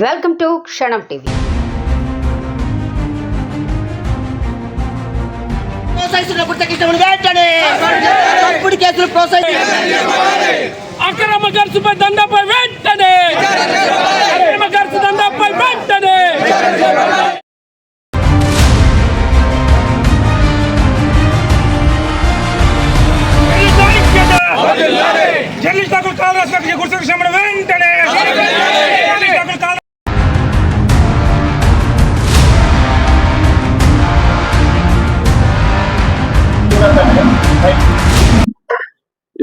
Welcome to Kshanam TV. ప్రోత్సహిస్తున్న పుట్టకిష్టమును వెంటనే తప్పుడు కేసులు ప్రోత్సహించి అక్రమ ఖర్చుపై దందాపై వెంటనే. అక్రమ ఖర్చు దందాపై వెంటనే. చెల్లిస్తాకులు కాంగ్రెస్ గుర్తు వెంటనే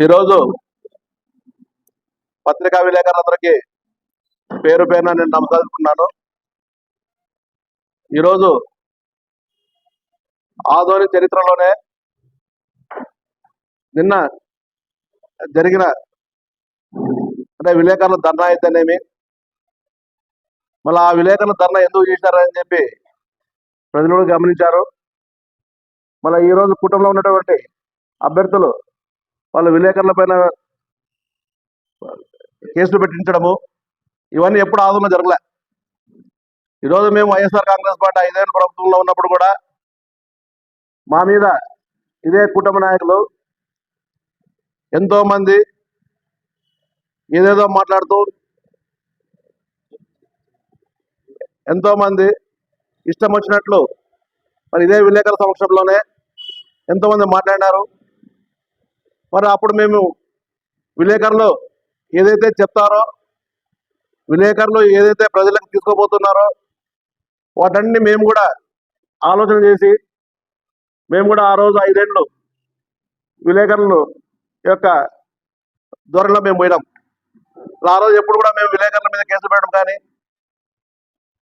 ఈరోజు పత్రికా విలేకరులందరికీ పేరు పేరున నేను నమస్కరిస్తున్నాను. ఈరోజు ఆధోని చరిత్రలోనే నిన్న జరిగిన అంటే విలేకరుల ధర్నా అయితేనేమి? మళ్ళీ ఆ విలేకరుల ధర్నా ఎందుకు చేశారని చెప్పి ప్రజలు గమనించారు. మళ్ళీ ఈరోజు కుటుంబంలో ఉన్నటువంటి అభ్యర్థులు వాళ్ళ విలేకరుల పైన కేసులు పెట్టించడము ఇవన్నీ ఎప్పుడు ఆదంలో జరగలే. ఈరోజు మేము వైఎస్ఆర్ కాంగ్రెస్ పార్టీ ఐదేళ్ళ ప్రభుత్వంలో ఉన్నప్పుడు కూడా మా మీద ఇదే కుటుంబ నాయకులు ఎంతో మంది ఏదేదో మాట్లాడుతూ ఎంతో మంది ఇష్టం వచ్చినట్లు మరి ఇదే విలేకరుల సమక్షంలోనే ఎంతోమంది మాట్లాడినారు. మరి అప్పుడు మేము విలేకరులు ఏదైతే చెప్తారో విలేకరులు ఏదైతే ప్రజలకు తీసుకోబోతున్నారో వాటన్ని మేము కూడా ఆలోచన చేసి మేము కూడా ఆ రోజు ఐదేళ్ళు విలేకరులు యొక్క ధోరణిలో మేము పోయినాం. ఆ రోజు ఎప్పుడు కూడా మేము విలేకరుల మీద కేసులు పెట్టడం కానీ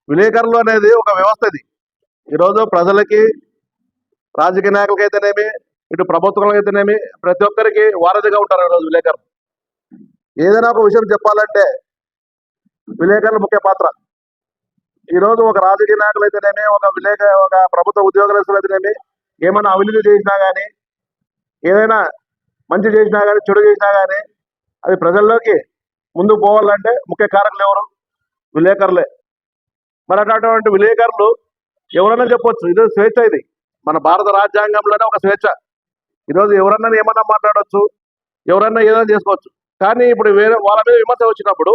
విలేకరులు అనేది ఒక వ్యవస్థ ఇది. ఈరోజు ప్రజలకి రాజకీయ నాయకులకి అయితేనేమి ఇటు ప్రభుత్వాలకు అయితేనేమి ప్రతి ఒక్కరికి వారధిగా ఉంటారు ఈరోజు విలేకరులు. ఏదైనా ఒక విషయం చెప్పాలంటే విలేకరులు ముఖ్య పాత్ర. ఈరోజు ఒక రాజకీయ నాయకులు అయితేనేమి ఒక విలేక ఒక ప్రభుత్వ ఉద్యోగస్తులు అయితేనేమి ఏమైనా అవినీతి చేసినా కానీ ఏదైనా మంచి చేసినా కానీ చెడు చేసినా కానీ అది ప్రజల్లోకి ముందుకు పోవాలంటే ముఖ్య కారకులు ఎవరు? విలేకరులే. మరి అటువంటి విలేకరులు ఎవరైనా చెప్పొచ్చు ఇది స్వేచ్ఛ ఇది. మన భారత రాజ్యాంగంలోనే ఒక స్వేచ్ఛ. ఈరోజు ఎవరన్నా ఏమన్నా మాట్లాడవచ్చు ఎవరన్నా ఏదైనా చేసుకోవచ్చు. కానీ ఇప్పుడు వేరే వాళ్ళ మీద విమర్శ వచ్చినప్పుడు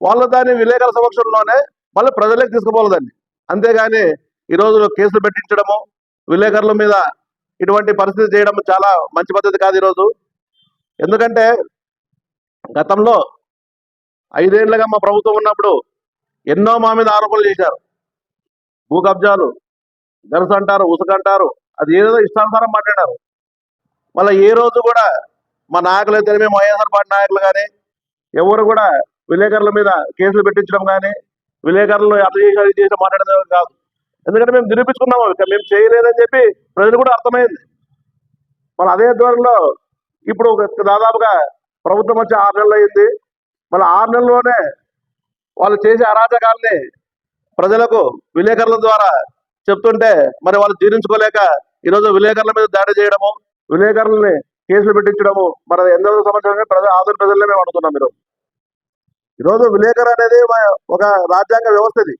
వాళ్ళ దాన్ని విలేకరుల సమక్షంలోనే మళ్ళీ ప్రజలకు తీసుకుపోవాలి అంతేగాని ఈరోజు కేసులు పెట్టించడము విలేకరుల మీద ఇటువంటి పరిస్థితి చేయడం చాలా మంచి పద్ధతి కాదు ఈరోజు. ఎందుకంటే గతంలో ఐదేళ్ళుగా మా ప్రభుత్వం ఉన్నప్పుడు ఎన్నో మా మీద ఆరోపణలు చేశారు. భూ కబ్జాలు గరస అంటారు ఉసుకంటారు అది ఏదో ఇష్టానుసారం మాట్లాడారు. మళ్ళీ ఏ రోజు కూడా మా నాయకులు అయితే మేము వైఎస్ఆర్ పార్టీ నాయకులు కానీ ఎవరు కూడా విలేకరుల మీద కేసులు పెట్టించడం కానీ విలేకరులు అట్లా చేసి అది చేసి మాట్లాడడం కాదు. ఎందుకంటే మేము నిరూపించుకున్నాము ఇక మేము చేయలేదని చెప్పి ప్రజలు కూడా అర్థమైంది. మళ్ళీ అదే ధోరణిలో ఇప్పుడు ఒక దాదాపుగా ప్రభుత్వం వచ్చి ఆరు నెలలు అయింది. మళ్ళీ ఆరు నెలల్లోనే వాళ్ళు చేసే అరాచకాల్ని ప్రజలకు విలేకరుల ద్వారా చెప్తుంటే మరి వాళ్ళు జీర్ణించుకోలేక ఈరోజు విలేకరుల మీద దాడి చేయడము విలేకరుల్ని కేసులు పెట్టించడము మరి ఎందరో ఎనిమిదవ సంవత్సరంగా ప్రజలు ఆధునిక ప్రజలనే మేము అడుగుతున్నాం మీరు ఈరోజు విలేకరు అనేది ఒక- రాజ్యాంగ వ్యవస్థ ఇది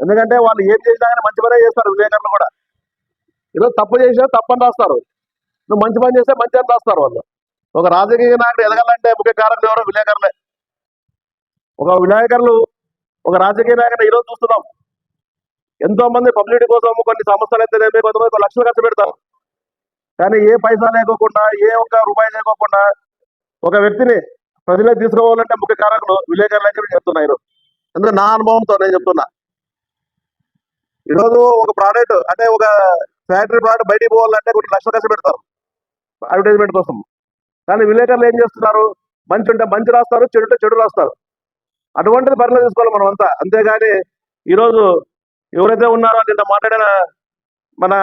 ఎందుకంటే వాళ్ళు ఏం చేసినా కానీ మంచి పనే చేస్తారు విలేకరులు కూడా. ఈరోజు తప్పు చేసినా తప్పని రాస్తారు. నువ్వు మంచి పని చేస్తే మంచి అని రాస్తారు వాళ్ళు. ఒక రాజకీయ నాయకుడు ఎదగాలంటే ముఖ్య కారణం ఎవరో? విలేకరులే. ఒక విలేకరులు ఒక రాజకీయ నాయకుడు ఈరోజు చూస్తున్నాం. ఎంతో మంది పబ్లిసిటీ కోసం కొన్ని సంస్థలు అయితేనేమి కొంతమంది లక్షలు ఖర్చు పెడతాం. కానీ ఏ పైసా లేకోకుండా ఏ ఒక్క రూపాయి లేకోకుండా ఒక వ్యక్తిని ప్రజలకు తీసుకోవాలంటే ముఖ్య కారకులు విలేకరులు అని చెప్పి చెప్తున్నా ఎందుకంటే నా అనుభవంతో నేను చెప్తున్నా. ఈరోజు ఒక ప్రోడక్ట్ అంటే ఒక ఫ్యాక్టరీ ప్రోడక్ట్ బయటికి పోవాలంటే కొన్ని లక్షలు ఖర్చు పెడతారు అడ్వర్టైజ్మెంట్ కోసం. కానీ విలేకరులు ఏం చేస్తున్నారు? మంచి ఉంటే మంచి రాస్తారు చెడు ఉంటే చెడు రాస్తారు. అటువంటిది పరిలో తీసుకోవాలి మనం అంతా అంతేగాని ఈరోజు ఎవరైతే ఉన్నారో నిన్న మాట్లాడిన మన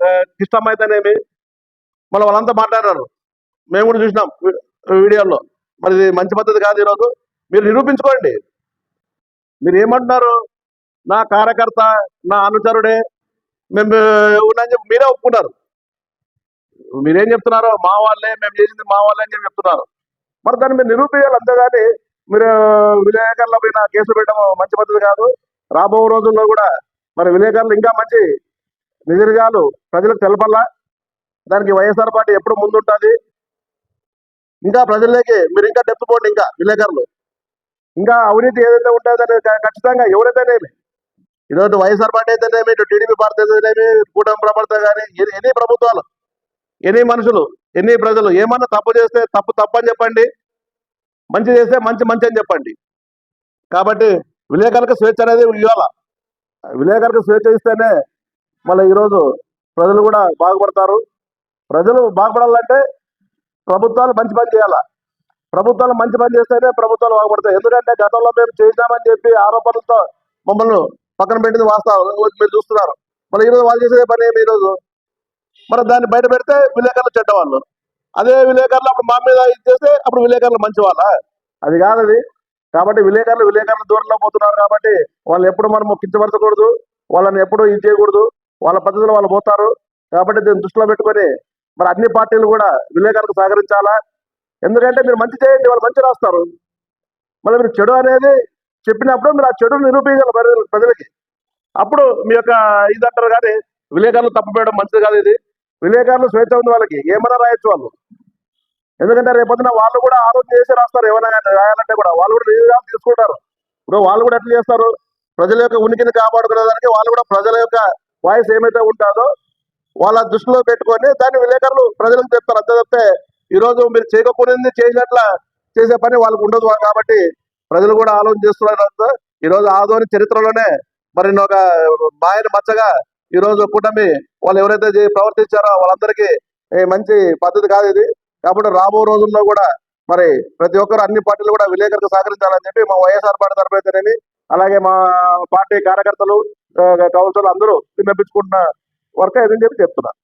ఆ, కిష్టం అయితేనేమి మళ్ళీ వాళ్ళంతా మాట్లాడారు మేము కూడా చూసినాం వీడియోలో మరి ఇది మంచి పద్ధతి కాదు ఈరోజు. మీరు నిరూపించుకోండి. మీరు ఏమంటున్నారు? నా కార్యకర్త నా అనుచరుడే. మేము ఉన్నాయని చెప్పి మీరే ఒప్పుకున్నారు. మీరేం చెప్తున్నారు? మా వాళ్ళే మేము చేసింది మా వాళ్ళే అని చెప్పి చెప్తున్నారు. మరి దాన్ని మీరు నిరూపించాలి అంతేగాని మీరు విలేకరుల పైన కేసులు పెట్టడం మంచి పద్ధతి కాదు. రాబో రోజుల్లో కూడా మన విలేకరులు ఇంకా మంచి నిజ ప్రజలకు తెలపల్లా. దానికి వైఎస్ఆర్ పార్టీ ఎప్పుడు ముందుంటుంది? ఇంకా ప్రజల్లోకి మీరు ఇంకా డెప్త్ పోండి ఇంకా విలేకరులు. ఇంకా అవినీతి ఏదైతే ఉంటుందో ఖచ్చితంగా ఎవరైతేనేమి? ఈరోజు వైఎస్ఆర్ పార్టీ అయితేనేమి ఇటు టీడీపీ పార్టీ అయితేనేమి కూటమి ప్రభుత్వం కానీ ఎన్ని ప్రభుత్వాలు ఎన్ని మనుషులు ఎన్ని ప్రజలు ఏమన్నా తప్పు చేస్తే తప్పు తప్పు అని చెప్పండి. మంచి చేస్తే మంచి మంచి అని చెప్పండి. కాబట్టి విలేకరులకు స్వేచ్ఛ అనేది ఇవ్వాల. విలేకరులకు స్వేచ్ఛ ఇస్తేనే మళ్ళీ ఈరోజు ప్రజలు కూడా బాగుపడతారు. ప్రజలు బాగుపడాలంటే ప్రభుత్వాలు మంచి పని చేయాల. ప్రభుత్వాలు మంచి పని చేస్తేనే ప్రభుత్వాలు బాగుపడతాయి. ఎందుకంటే గతంలో మేము చేసినామని చెప్పి ఆరోపణలతో మమ్మల్ని పక్కన పెట్టింది వాస్తవం. మీరు చూస్తున్నారు. మళ్ళీ ఈరోజు వాళ్ళు చేసే పని ఏమి ఈరోజు? మరి దాన్ని బయట పెడితే విలేకరులు చెడ్డవాళ్ళు. అదే విలేకరులు అప్పుడు మా మీద ఇది చేస్తే అప్పుడు విలేకరులు మంచి వాళ్ళ అది కాదది. కాబట్టి విలేకరులు విలేకరుల దూరంలో పోతున్నారు కాబట్టి వాళ్ళు ఎప్పుడు మనము కించపరచకూడదు వాళ్ళని ఎప్పుడు ఇది చేయకూడదు వాళ్ళ పద్ధతిలో వాళ్ళు పోతారు. కాబట్టి దీన్ని దృష్టిలో పెట్టుకొని మరి అన్ని పార్టీలు కూడా విలేకరులకు సహకరించాలా? ఎందుకంటే మీరు మంచి చేయండి వాళ్ళు మంచి రాస్తారు. మళ్ళీ మీరు చెడు అనేది చెప్పినప్పుడు మీరు ఆ చెడు నిరూపించాలి ప్రజలకి. అప్పుడు మీ యొక్క ఇది అంటారు కానీ విలేకరులు తప్పు మంచిది కాదు ఇది. విలేకరులు స్వేచ్ఛ ఉంది వాళ్ళకి. ఏమైనా రాయొచ్చు వాళ్ళు. ఎందుకంటే రేపొద్దున వాళ్ళు కూడా ఆలోచన చేసి రాస్తారు ఏమైనా రాయాలంటే కూడా. వాళ్ళు కూడా నిజాలు తీసుకుంటారు. ఇప్పుడు వాళ్ళు కూడా ఎట్లా చేస్తారు? ప్రజల యొక్క ఉనికిని కాపాడుకునేదానికి వాళ్ళు కూడా ప్రజల యొక్క వాయిస్ ఏమైతే ఉంటుందో వాళ్ళ దృష్టిలో పెట్టుకొని దాన్ని విలేకరులు ప్రజలకు చెప్తారు. అంతే తప్పితే ఈ రోజు మీరు చేయకపోయింది చేసినట్ల చేసే పని వాళ్ళకు ఉండదు కాబట్టి ప్రజలు కూడా ఆలోచన చేస్తున్నారు. ఈ రోజు ఆదోని చరిత్రలోనే మరి ఒక మాయని మచ్చగా ఈ రోజు కూటమి వాళ్ళు ఎవరైతే ప్రవర్తించారో వాళ్ళందరికీ మంచి పద్ధతి కాదు ఇది. కాబట్టి రాబో రోజుల్లో కూడా మరి ప్రతి ఒక్కరు అన్ని పార్టీలు కూడా విలేకరులకు సహకరించాలని చెప్పి మా వైఎస్ఆర్ పార్టీ తరఫు అయితేనేమి అలాగే మా పార్టీ కార్యకర్తలు కౌన్సిల్ అందరూ విన్నపించుకుంటున్న వర్క్ ఏదని చెప్పి చెప్తున్నారు